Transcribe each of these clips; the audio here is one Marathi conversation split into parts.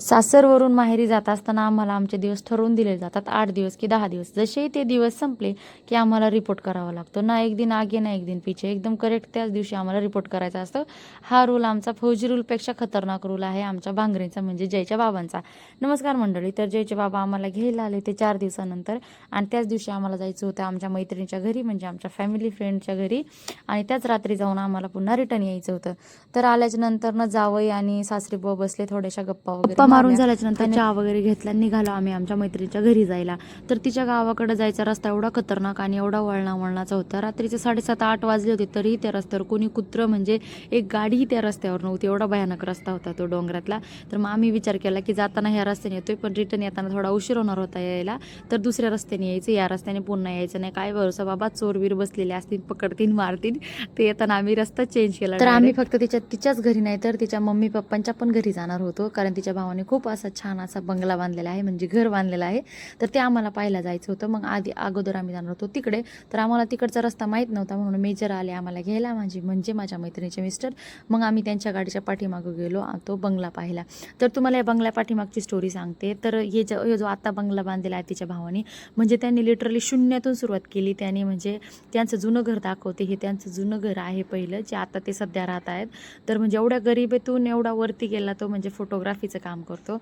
सासरवरून माहेरी जात असताना आम्हाला आमचे दिवस ठरवून दिले जातात. आठ दिवस की दहा दिवस. जसेही ते दिवस संपले की आम्हाला रिपोर्ट करावा लागतो. ना एक दिन आगे ना एक दिन पिछे. एकदम करेक्ट त्याच दिवशी आम्हाला रिपोर्ट करायचा असतो. हा रूल आमचा फौजी रूलपेक्षा खतरनाक रूल आहे आमच्या भांगरेंचा म्हणजे जयच्या बाबांचा. नमस्कार मंडळी तर जयचे बाबा आम्हाला घ्यायला आले ते चार दिवसानंतर. आणि त्याच दिवशी आम्हाला जायचं होतं आमच्या मैत्रिणीच्या घरी म्हणजे आमच्या फॅमिली फ्रेंडच्या घरी. आणि त्याच रात्री जाऊन आम्हाला पुन्हा रिटर्न यायचं होतं. तर आल्याच्यानंतर ना जावई आणि सासरी बुवा बसले थोड्याशा गप्पा वगैरे. मारून झाल्याच्यानंतर चहा वगैरे घेतला निघालो आम्ही आमच्या मैत्रिणीच्या घरी जायला. तर तिच्या गावाकडे जायचा रस्ता एवढा खतरनाक आणि एवढा वळणा वळणाचा होता. रात्रीचे साडेसात आठ वाजले होते तरीही त्या रस्त्यावर कोणी कुत्र म्हणजे एक गाडीही त्या रस्त्यावर नव्हती. एवढा भयानक रस्ता होता तो डोंगरातला. तर मग आम्ही विचार केला की जाताना ह्या रस्त्याने येतोय पण रिटर्न येताना थोडा उशीर होणार होता यायला. तर दुसऱ्या रस्त्याने यायचं या रस्त्याने पुन्हा यायचं. नाही काय भरोसा बाबा चोरबीर बसलेले असतील पकडतील मारतील. ते येताना आम्ही रस्ता चेंज केला तर आम्ही फक्त तिच्या तिच्याच घरी नाही तर तिच्या मम्मी पप्पांच्या पण घरी जाणार होतो. कारण तिच्या भावाने खूप असा छान असा बंगला बांधलेला आहे म्हणजे घर बांधलेलं आहे. तर ते आम्हाला पाहायला जायचं होतं. मग आधी अगोदर आम्ही जाणार होतो तिकडे. तर आम्हाला तिकडचा रस्ता माहीत नव्हता म्हणून मेजर आले आम्हाला घ्यायला माझी म्हणजे माझ्या मैत्रिणीचे मिस्टर. मग आम्ही त्यांच्या गाडीच्या पाठीमागं गेलो तो बंगला पाहिला. तर तुम्हाला या बंगल्या पाठीमागची स्टोरी सांगते. तर हे जो हे जो आता बंगला बांधलेला आहे तिच्या भावाने म्हणजे त्यांनी लिटरली शून्यातून सुरुवात केली. त्यांनी म्हणजे त्यांचं जुनं घर दाखवते. हे त्यांचं जुनं घर आहे पहिलं जे आता ते सध्या राहत आहेत. तर म्हणजे एवढ्या गरिबीतून एवढा वरती गेला तो म्हणजे फोटोग्राफीचं काम करतो.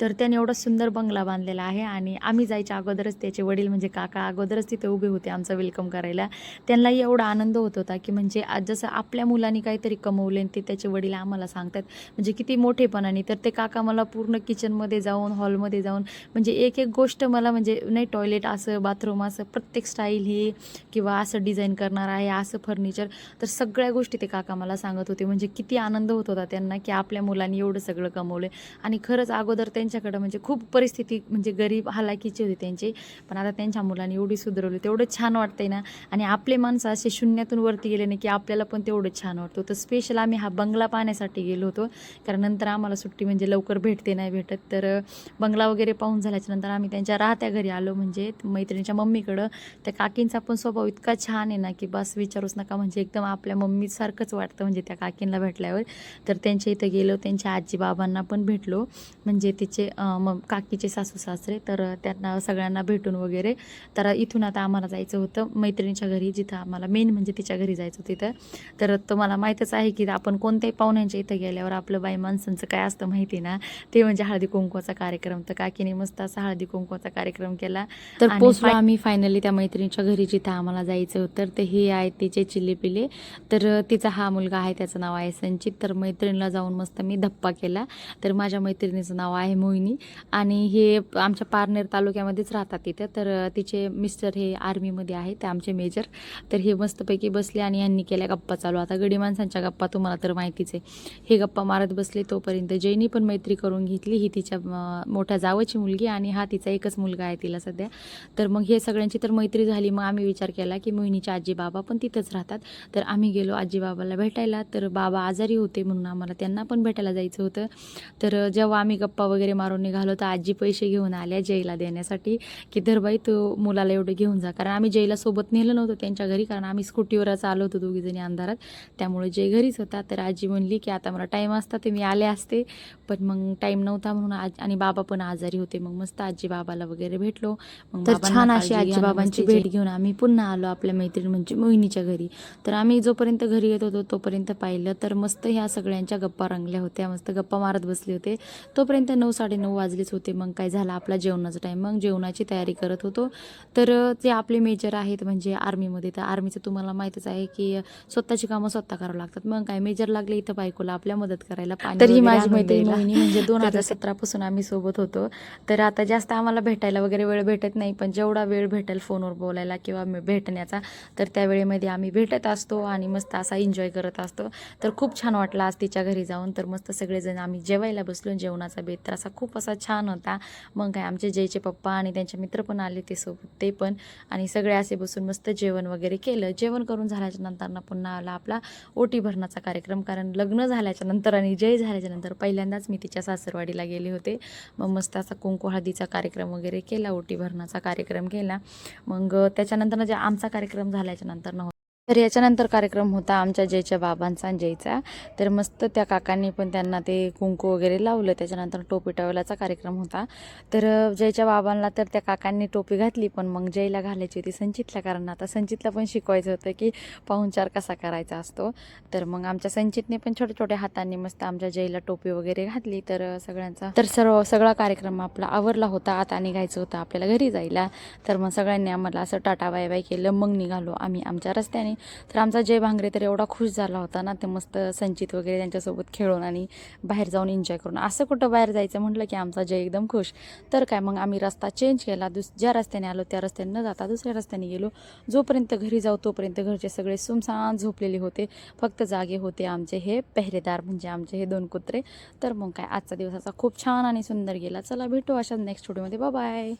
तर त्याने एवढा सुंदर बंगला बांधलेला आहे आणि आम्ही जायच्या अगोदरच त्याचे वडील म्हणजे काका अगोदरच तिथे उभे होते आमचं वेलकम करायला. त्यांनाही एवढा आनंद होत होता की म्हणजे आज जसं आपल्या मुलांनी काहीतरी कमवले आणि ते त्याचे वडील आम्हाला सांगतात म्हणजे किती मोठेपणाने. तर ते काका मला पूर्ण किचनमध्ये जाऊन हॉलमध्ये जाऊन म्हणजे एक एक गोष्ट मला म्हणजे नाही टॉयलेट असं बाथरूम असं प्रत्येक स्टाईल ही किंवा असं डिझाईन करणार आहे असं फर्निचर तर सगळ्या गोष्टी ते काका मला सांगत होते. म्हणजे किती आनंद होत होता त्यांना की आपल्या मुलांनी एवढं सगळं कमवलं आणि खरंच अगोदर त्यांच्याकडं म्हणजे खूप परिस्थिती म्हणजे गरीब हालाकीची होती त्यांची पण आता त्यांच्या मुलांनी एवढी सुधारवली तेवढं छान वाटतंय ना. आणि आपले माणसं असे शून्यातून वरती गेले ना की आपल्याला पण तेवढं छान वाटतं. तर स्पेशल आम्ही हा बंगला पाहण्यासाठी गेलो होतो. कारण नंतर आम्हाला सुट्टी म्हणजे लवकर भेटते नाही भेटत. तर बंगला वगैरे पाहून झाल्याच्यानंतर आम्ही त्यांच्या राहत्या घरी आलो म्हणजे मैत्रिणीच्या मम्मीकडं. त्या काकींचा पण स्वभाव इतका छान आहे ना की बस विचारूच नका म्हणजे एकदम आपल्या मम्मीसारखंच वाटतं म्हणजे त्या काकींना भेटल्यावर. तर त्यांच्या इथं गेलो त्यांच्या आजी बाबांना पण भेटलो. म्हणजे तिचे मग काकीचे सासू सासरे तर त्यांना सगळ्यांना भेटून वगैरे. तर इथून आता आम्हाला जायचं होतं मैत्रिणीच्या घरी जिथं आम्हाला मेन म्हणजे तिच्या घरी जायचं होतं तिथं. तर तुम्हाला माहीतच आहे की आपण कोणत्याही पाहुण्यांच्या इथं गेल्यावर आपलं बाई माणसांचं काय असतं माहिती ना? ते म्हणजे हळदी कुंकवाचा कार्यक्रम. तर काकीने मस्त असा हळदी कुंकवाचा कार्यक्रम केला. तर पोचलो आम्ही फायनली त्या मैत्रिणीच्या घरी जिथं आम्हाला जायचं होतं. तर हे आहे तिचे चिल्ले पिले तर तिचा हा मुलगा आहे त्याचं नाव आहे संचित. तर मैत्रिणीला जाऊन मस्त मी धप्पा केला. तर माझ्या मैत्रिणीचं नाव आहे मोहिनी आणि हे आमच्या पारनेर तालुक्यामध्येच राहतात तिथे. तर तिचे मिस्टर हे आर्मीमध्ये आहे ते आमचे मेजर. तर हे मस्तपैकी बसले आणि यांनी केल्या गप्पा चालू. आता गडी माणसांच्या गप्पा तुम्हाला तर माहितीच आहे. हे गप्पा मारत बसले तोपर्यंत जैनी पण मैत्री करून घेतली. ही तिच्या मोठ्या जावची मुलगी आणि हा तिचा एकच मुलगा आहे तिला सध्या. तर मग हे सगळ्यांची तर मैत्री झाली. मग आम्ही विचार केला की मोहिनीचे आजी बाबा पण तिथंच राहतात. तर आम्ही गेलो आजी बाबाला भेटायला. तर बाबा आजारी होते म्हणून आम्हाला त्यांना पण भेटायला जायचं होतं. तर जेव्हा आम्ही गप्पा वगैरे मारून निघालो तर आजी पैसे घेऊन आल्या जयला देण्यासाठी की धरबाई तू मुलाला एवढं घेऊन जा. कारण आम्ही जयला सोबत नेलं नव्हतं त्यांच्या घरी कारण आम्ही स्कूटीवरच आलो होतो दोघीजणी अंधारात. त्यामुळे जय घरीच होता तर आजी म्हणली की आता मला टाईम असता ते मी आले असते. पण मग टाईम नव्हता म्हणून आज आणि बाबा पण आजारी होते. मग मस्त आजी बाबाला वगैरे भेटलो. मग तर छान अशी आजी बाबांची भेट घेऊन आम्ही पुन्हा आलो आपल्या मैत्रीण म्हणजे मोहिनीच्या घरी. तर आम्ही जोपर्यंत घरी येत होतो तोपर्यंत पाहिलं तर मस्त ह्या सगळ्यांच्या गप्पा रंगल्या होत्या. मस्त गप्पा मारत बसले होते. तोपर्यंत नऊ साडेनऊ वाजलेच होते. मग काय झालं? आपला जेवणाचा टाईम मग जेवणाची तयारी करत होतो. तर ते आपले मेजर आहेत म्हणजे आर्मीमध्ये तर आर्मीचं तुम्हाला माहीतच आहे की स्वतःची कामं स्वतः करावं लागतात. मग काय? मेजर लागले इथं बायकोला आपल्या मदत करायला. तर ही माझी मैत्रीण म्हणजे दोन हजार सतरापासून आम्ही सोबत होतो. तर आता जास्त आम्हाला भेटायला वगैरे वेळ भेटत नाही पण जेवढा वेळ भेटेल फोनवर बोलायला किंवा भेटण्याचा तर त्या वेळेमध्ये आम्ही भेटत असतो आणि मस्त असा एन्जॉय करत असतो. तर खूप छान वाटलं आज तिच्या घरी जाऊन. तर मस्त सगळेजण आम्ही जेवायला बसलो जेवणाचा बेत तर असा खूप असा छान होता. मग काय आमचे जयचे पप्पा आणि त्यांचे मित्र पण आले ते सोबत ते पण. आणि सगळे असे बसून मस्त जेवण वगैरे केलं. जेवण करून झाल्याच्यानंतर पुन्हा आला आपला ओटी भरण्याचा कार्यक्रम. कारण लग्न झाल्याच्यानंतर आणि जय झाल्याच्यानंतर पहिल्यांदाच मी तिच्या सासरवाडीला गेले होते. मग मस्त असा कुंकू हळदीचा कार्यक्रम वगैरे केला ओटी भरण्याचा कार्यक्रम केला. मग त्याच्यानंतर जे आमचा कार्यक्रम झाल्याच्यानंतर तर याच्यानंतर कार्यक्रम होता आमच्या जयच्या बाबांचा आणि जयचा. तर मस्त त्या काकांनी पण त्यांना ते कुंकू वगैरे लावलं. त्याच्यानंतर टोपी टवलाचा कार्यक्रम होता. तर जयच्या बाबांना तर त्या काकांनी टोपी घातली पण मग जयला घालायची होती संचितला. कारण आता संचितला पण शिकवायचं होतं की पाहुणचार कसा करायचा असतो. तर मग आमच्या संचितने पण छोट्या छोट्या हातांनी मस्त आमच्या जयला टोपी वगैरे घातली. तर सगळ्यांचा. तर सर्व सगळा कार्यक्रम आपला आवरला होता. आता निघायचं होतं आपल्याला घरी जायला. तर मग सगळ्यांनी आम्हाला असं टाटा बाय बाय केलं. मग निघालो आम्ही आमच्या रस्त्याने. तर आमचा जय भांगरे तर एवढा खुश झाला होता ना ते मस्त संचित वगैरे त्यांच्यासोबत खेळून आणि बाहेर जाऊन एन्जॉय करून. असं कुठं बाहेर जायचं म्हटलं की आमचा जय एकदम खुश. तर काय मग आम्ही रस्ता चेंज केला. दुस ज्या रस्त्याने आलो त्या रस्त्याने न जाता दुसऱ्या रस्त्याने गेलो. जोपर्यंत घरी जाऊ तोपर्यंत घरचे सगळे सुमसान झोपलेले होते. फक्त जागे होते आमचे हे पेहरेदार म्हणजे आमचे हे दोन कुत्रे. तर मग काय आजचा दिवसाचा खूप छान आणि सुंदर गेला. चला भेटू अशाच नेक्स्ट व्हिडिओमध्ये बाय